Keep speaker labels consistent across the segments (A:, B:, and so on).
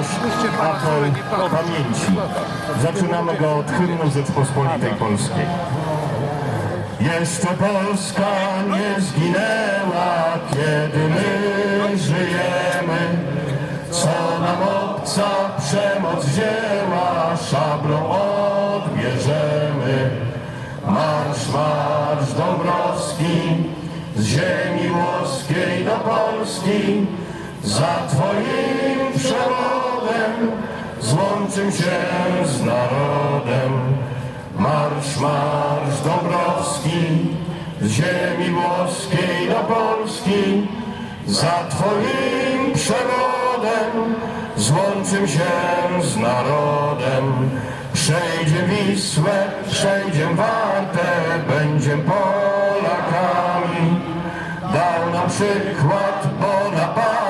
A: nasz
B: apel pamięci. Zaczynamy go od hymnu Rzeczpospolitej Polskiej. Jeszcze Polska nie zginęła, kiedy my żyjemy. Co nam obca przemoc wzięła, szablą odbierzemy. Marsz, marsz Dąbrowski, z ziemi łoskiej do Polski, za Twoim przewodem złączym się z narodem. Marsz, marsz Dąbrowski, z ziemi włoskiej do Polski, za Twoim przewodem złączym się z narodem. Przejdzie Wisłę, przejdzie Wartę, będziem Polakami. Dał nam przykład Bonaparte,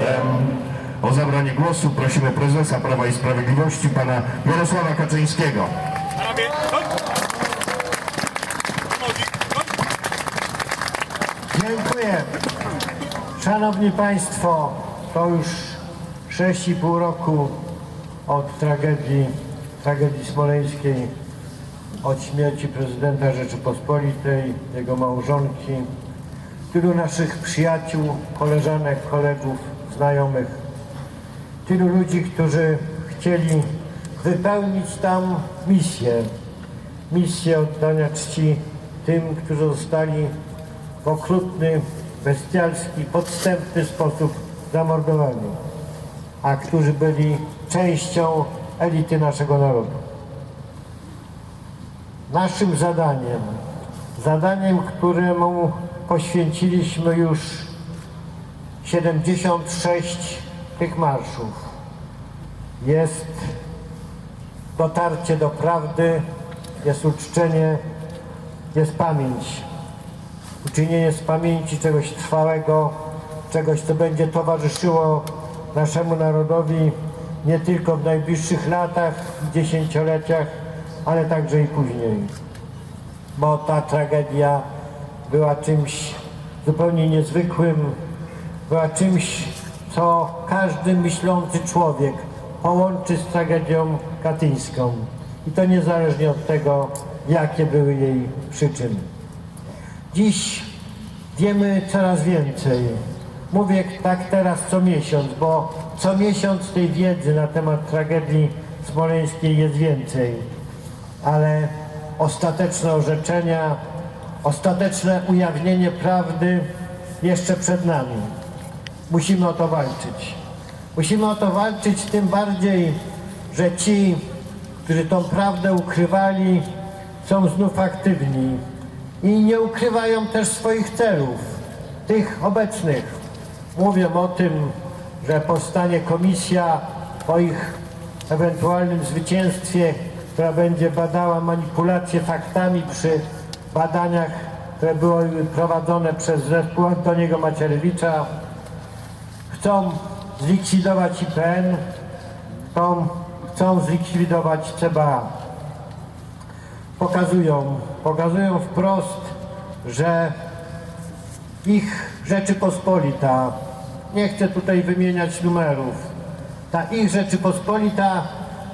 B: O zabranie głosu prosimy prezesa Prawa i Sprawiedliwości, pana Jarosława Kaczyńskiego.
A: Dziękuję. Szanowni Państwo, to już 6,5 roku od tragedii, tragedii smoleńskiej, od śmierci prezydenta Rzeczypospolitej, jego małżonki, tylu naszych przyjaciół, koleżanek, kolegów, znajomych, tylu ludzi, którzy chcieli wypełnić tam misję, misję oddania czci tym, którzy zostali w okrutny, bestialski, podstępny sposób zamordowani, a którzy byli częścią elity naszego narodu. Naszym zadaniem, zadaniem, któremu poświęciliśmy już 76 tych marszów, jest dotarcie do prawdy, jest uczczenie, jest pamięć. Uczynienie z pamięci czegoś trwałego, czegoś, co będzie towarzyszyło naszemu narodowi nie tylko w najbliższych latach, dziesięcioleciach, ale także i później. Bo ta tragedia była czymś zupełnie niezwykłym, była czymś, co każdy myślący człowiek połączy z tragedią katyńską. I to niezależnie od tego, jakie były jej przyczyny. Dziś wiemy coraz więcej. Mówię tak teraz co miesiąc, bo co miesiąc tej wiedzy na temat tragedii smoleńskiej jest więcej. Ale ostateczne orzeczenia, ostateczne ujawnienie prawdy jeszcze przed nami. Musimy o to walczyć. Musimy o to walczyć tym bardziej, że ci, którzy tą prawdę ukrywali, są znów aktywni i nie ukrywają też swoich celów, tych obecnych, mówią o tym, że powstanie komisja po ich ewentualnym zwycięstwie, która będzie badała manipulacje faktami przy badaniach, które były prowadzone przez zespół Antoniego Macierewicza. Chcą zlikwidować IPN, chcą, chcą zlikwidować CBA. Pokazują, pokazują wprost, że ich Rzeczypospolita, nie chcę tutaj wymieniać numerów, ta ich Rzeczypospolita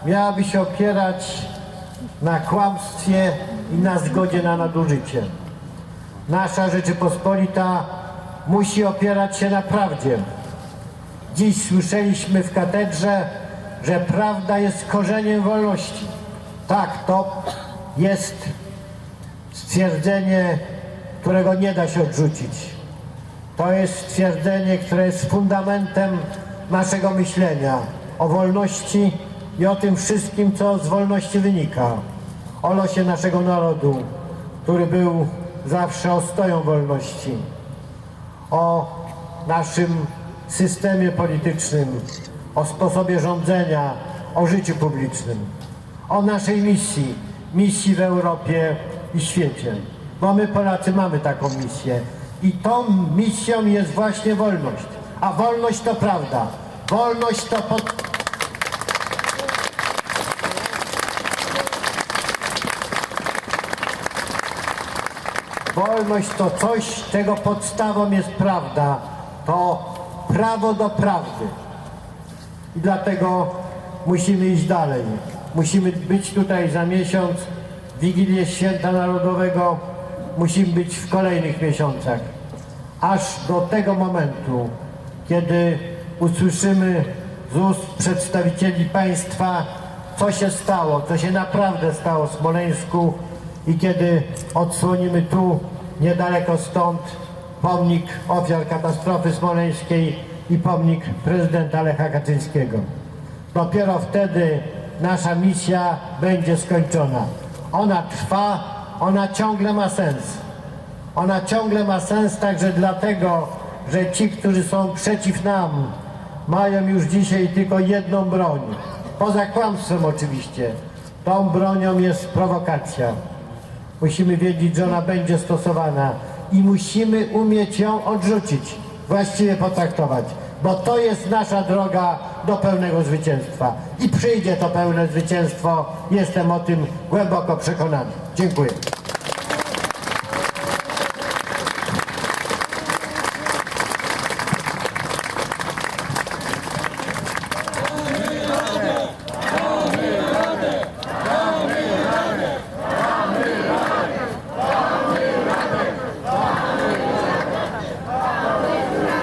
A: miałaby się opierać na kłamstwie i na zgodzie na nadużycie. Nasza Rzeczypospolita musi opierać się na prawdzie. Dziś słyszeliśmy w katedrze, że prawda jest korzeniem wolności. Tak, to jest stwierdzenie, którego nie da się odrzucić. To jest stwierdzenie, które jest fundamentem naszego myślenia o wolności i o tym wszystkim, co z wolności wynika. O losie naszego narodu, który był zawsze ostoją wolności. O naszym systemie politycznym, o sposobie rządzenia, o życiu publicznym, o naszej misji, misji w Europie i świecie. Bo my Polacy mamy taką misję i tą misją jest właśnie wolność. A wolność to prawda. Wolność to pod... Wolność to coś, czego podstawą jest prawda. To prawo do prawdy. I dlatego musimy iść dalej. Musimy być tutaj za miesiąc, Wigilię Święta Narodowego. Musimy być w kolejnych miesiącach. Aż do tego momentu, kiedy usłyszymy z ust przedstawicieli państwa, co się stało, co się naprawdę stało w Smoleńsku i kiedy odsłonimy tu, niedaleko stąd, pomnik ofiar katastrofy smoleńskiej i pomnik prezydenta Lecha Kaczyńskiego. Dopiero wtedy nasza misja będzie skończona. Ona trwa, ona ciągle ma sens. Ona ciągle ma sens także dlatego, że ci, którzy są przeciw nam, mają już dzisiaj tylko jedną broń. Poza kłamstwem oczywiście. Tą bronią jest prowokacja. Musimy wiedzieć, że ona będzie stosowana i musimy umieć ją odrzucić, właściwie potraktować, bo to jest nasza droga do pełnego zwycięstwa. I przyjdzie to pełne zwycięstwo, jestem o tym głęboko przekonany. Dziękuję.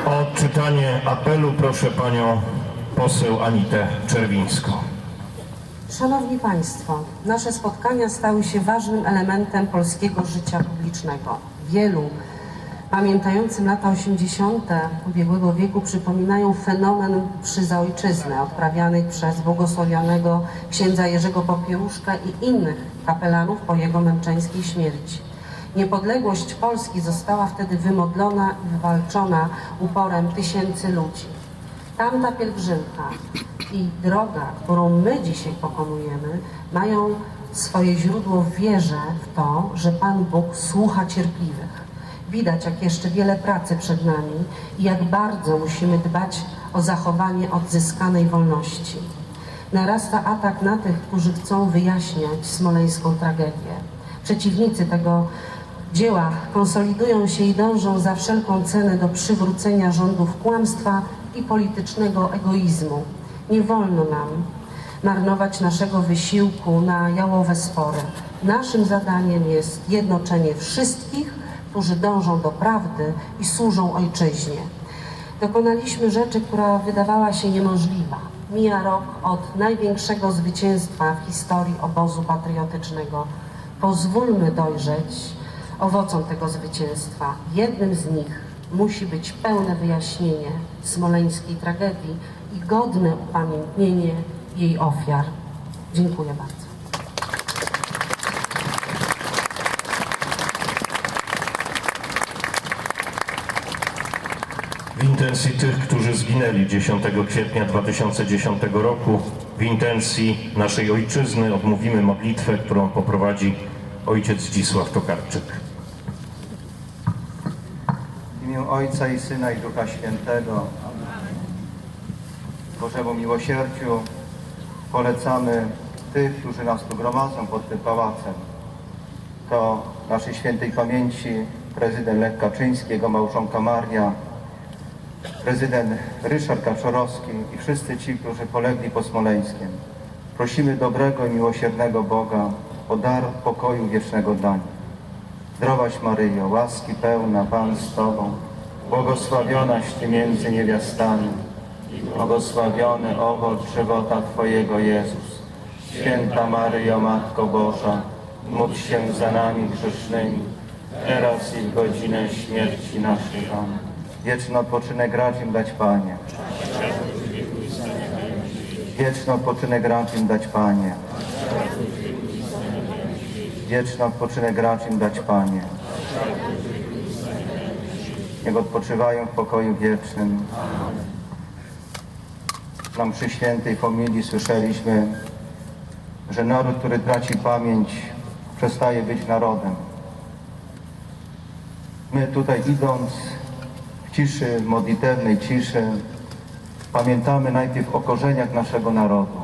B: O odczytanie apelu proszę panią poseł Anitę Czerwińską.
C: Szanowni Państwo, nasze spotkania stały się ważnym elementem polskiego życia publicznego. Wielu pamiętającym lata 80. ubiegłego wieku przypominają fenomen przy za ojczyznę odprawiany przez błogosławionego księdza Jerzego Popiełuszka i innych kapelanów po jego męczeńskiej śmierci. Niepodległość Polski została wtedy wymodlona i wywalczona uporem tysięcy ludzi. Tamta pielgrzymka i droga, którą my dzisiaj pokonujemy, mają swoje źródło w wierze w to, że Pan Bóg słucha cierpliwych. Widać, jak jeszcze wiele pracy przed nami i jak bardzo musimy dbać o zachowanie odzyskanej wolności. Narasta atak na tych, którzy chcą wyjaśniać smoleńską tragedię. Przeciwnicy tego dzieła konsolidują się i dążą za wszelką cenę do przywrócenia rządów kłamstwa i politycznego egoizmu. Nie wolno nam marnować naszego wysiłku na jałowe spory. Naszym zadaniem jest jednoczenie wszystkich, którzy dążą do prawdy i służą ojczyźnie. Dokonaliśmy rzeczy, która wydawała się niemożliwa. Mija rok od największego zwycięstwa w historii obozu patriotycznego. Pozwólmy dojrzeć owocom tego zwycięstwa. Jednym z nich musi być pełne wyjaśnienie smoleńskiej tragedii i godne upamiętnienie jej ofiar. Dziękuję bardzo.
B: W intencji tych, którzy zginęli 10 kwietnia 2010 roku. W intencji naszej ojczyzny odmówimy modlitwę, którą poprowadzi ojciec Zdzisław Tokarczyk.
D: W imię Ojca i Syna i Ducha Świętego Bożemu miłosierdziu polecamy tych, którzy nas tu gromadzą pod tym pałacem. To naszej świętej pamięci prezydent Lech Kaczyński, jego małżonka Maria, prezydent Ryszard Kaczorowski i wszyscy ci, którzy polegli po Smoleńskiem. Prosimy dobrego i miłosiernego Boga o dar pokoju wiecznego dla nich. Zdrowaś Maryjo, łaski pełna, Pan z Tobą, błogosławionaś Ty między niewiastami, błogosławiony owoc żywota Twojego Jezus. Święta Maryjo, Matko Boża, módl się za nami grzesznymi, teraz i w godzinę śmierci naszej. Amen. Wieczny odpoczynek racz im dać Panie. Wieczny odpoczynek racz im dać Panie. Wieczny odpoczynek racz im dać Panie. Niech odpoczywają w pokoju wiecznym. Na mszy świętej homilii słyszeliśmy, że naród, który traci pamięć, przestaje być narodem. My tutaj idąc w ciszy, modlitewnej ciszy, pamiętamy najpierw o korzeniach naszego narodu,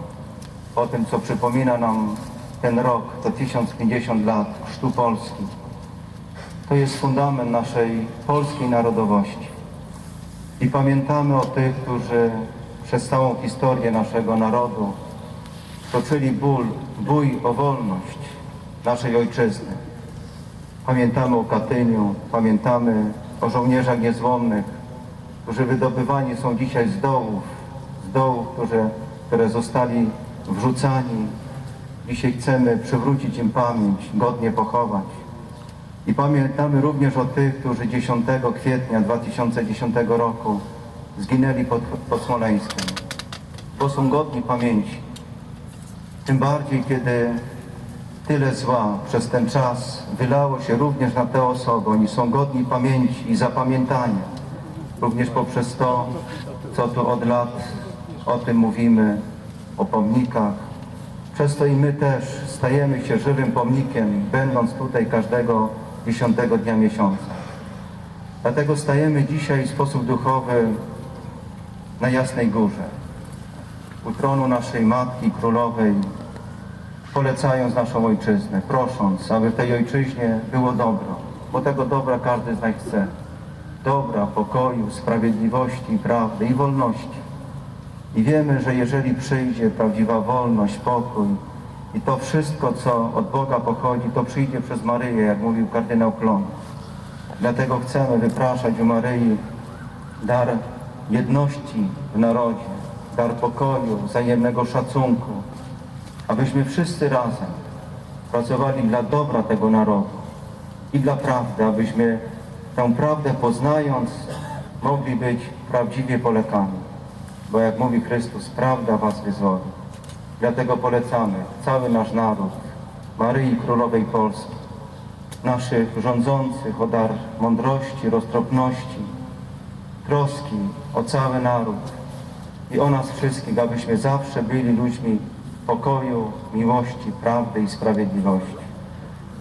D: o tym, co przypomina nam ten rok, to 1050 lat chrztu Polski. To jest fundament naszej polskiej narodowości. I pamiętamy o tych, którzy przez całą historię naszego narodu toczyli ból, bój o wolność naszej ojczyzny. Pamiętamy o Katyniu, pamiętamy o żołnierzach niezłomnych, którzy wydobywani są dzisiaj z dołów, z dołów, które, które zostali wrzucani. Dzisiaj chcemy przywrócić im pamięć, godnie pochować. I pamiętamy również o tych, którzy 10 kwietnia 2010 roku zginęli pod, pod Smoleńskiem, bo są godni pamięci. Tym bardziej, kiedy tyle zła przez ten czas wylało się również na te osoby. Oni są godni pamięci i zapamiętania. Również poprzez to, co tu od lat o tym mówimy, o pomnikach. Przez to i my też stajemy się żywym pomnikiem, będąc tutaj każdego dziesiątego dnia miesiąca. Dlatego stajemy dzisiaj w sposób duchowy na Jasnej Górze, u tronu naszej Matki Królowej, polecając naszą ojczyznę, prosząc, aby w tej ojczyźnie było dobro, bo tego dobra każdy z nas chce. Dobra, pokoju, sprawiedliwości, prawdy i wolności. I wiemy, że jeżeli przyjdzie prawdziwa wolność, pokój i to wszystko, co od Boga pochodzi, to przyjdzie przez Maryję, jak mówił kardynał Klon. Dlatego chcemy wypraszać u Maryi dar jedności w narodzie, dar pokoju, wzajemnego szacunku, abyśmy wszyscy razem pracowali dla dobra tego narodu i dla prawdy, abyśmy tę prawdę poznając mogli być prawdziwie Polakami. Bo jak mówi Chrystus, prawda was wyzwoli. Dlatego polecamy cały nasz naród, Maryi Królowej Polski, naszych rządzących o dar mądrości, roztropności, troski o cały naród i o nas wszystkich, abyśmy zawsze byli ludźmi pokoju, miłości, prawdy i sprawiedliwości.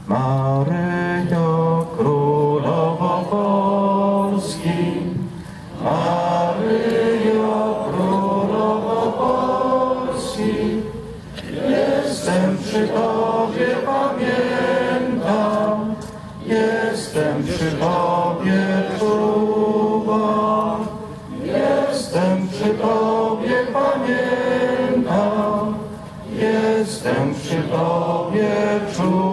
D: Maryjo Królowo Polski, Maryjo przy Tobie, pamiętam, jestem przy Tobie, czuwam, jestem przy Tobie, pamiętam, jestem przy Tobie, czuwam.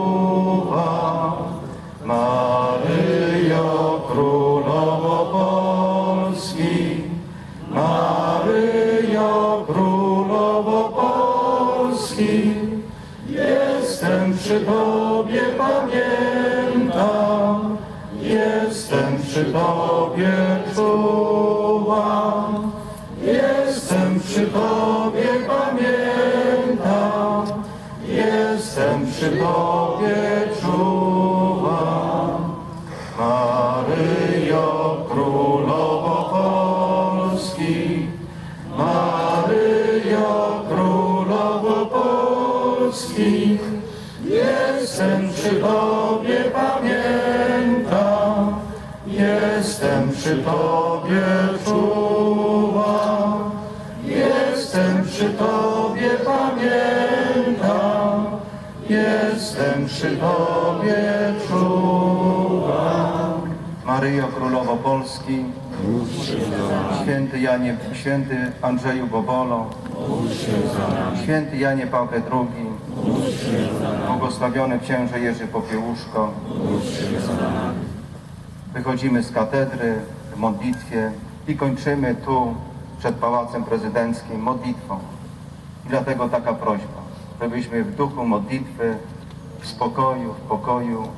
D: Przy Tobie, pamiętam, jestem przy Tobie, czuwam, jestem przy Tobie, jestem przy Tobie, czuwam. Maryjo Królowo Polski, Święty Janie, Święty Andrzeju Bobolo, Święty Janie Pawle II, błogosławiony księże Jerzy Popiełuszko. Wychodzimy z katedry w modlitwie i kończymy tu przed Pałacem Prezydenckim modlitwą. I dlatego taka prośba, żebyśmy w duchu modlitwy, w spokoju, w pokoju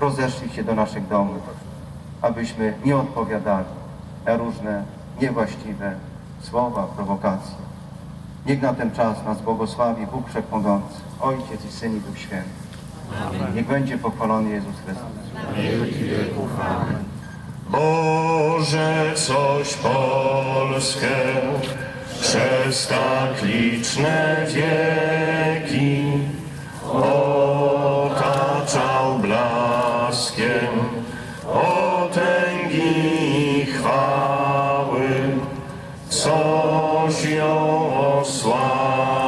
D: rozeszli się do naszych domów, abyśmy nie odpowiadali na różne niewłaściwe słowa, prowokacje. Niech na ten czas nas błogosławi Bóg Wszechmogący, Ojciec i Syn i Duch Święty. Niech będzie pochwalony Jezus Chrystus.
B: Boże, coś Polskę przez tak liczne wieki otaczał blaskiem potęgi i chwały, coś ją osłaniał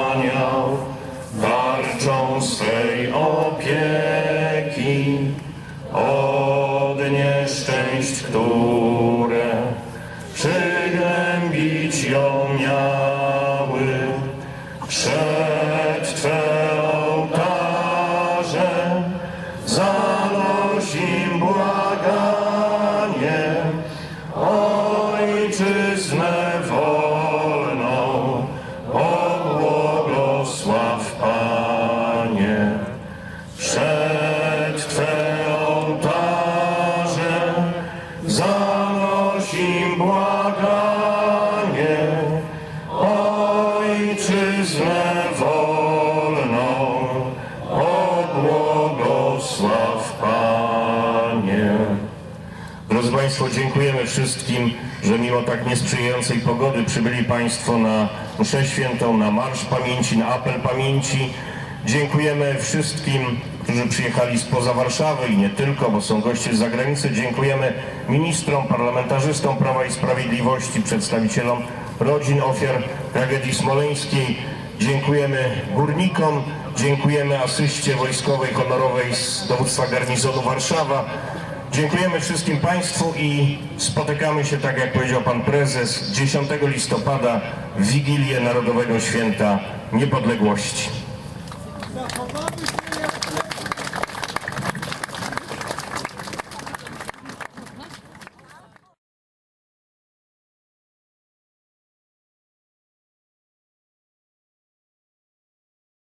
B: Państwo, dziękujemy wszystkim, że mimo tak niesprzyjającej pogody przybyli Państwo na mszę świętą, na Marsz Pamięci, na Apel Pamięci. Dziękujemy wszystkim, którzy przyjechali spoza Warszawy i nie tylko, bo są goście z zagranicy. Dziękujemy ministrom, parlamentarzystom Prawa i Sprawiedliwości, przedstawicielom rodzin ofiar tragedii smoleńskiej. Dziękujemy górnikom, dziękujemy asyście wojskowej honorowej z dowództwa garnizonu Warszawa. Dziękujemy wszystkim Państwu i spotykamy się, tak jak powiedział Pan Prezes, 10 listopada w Wigilię Narodowego Święta Niepodległości.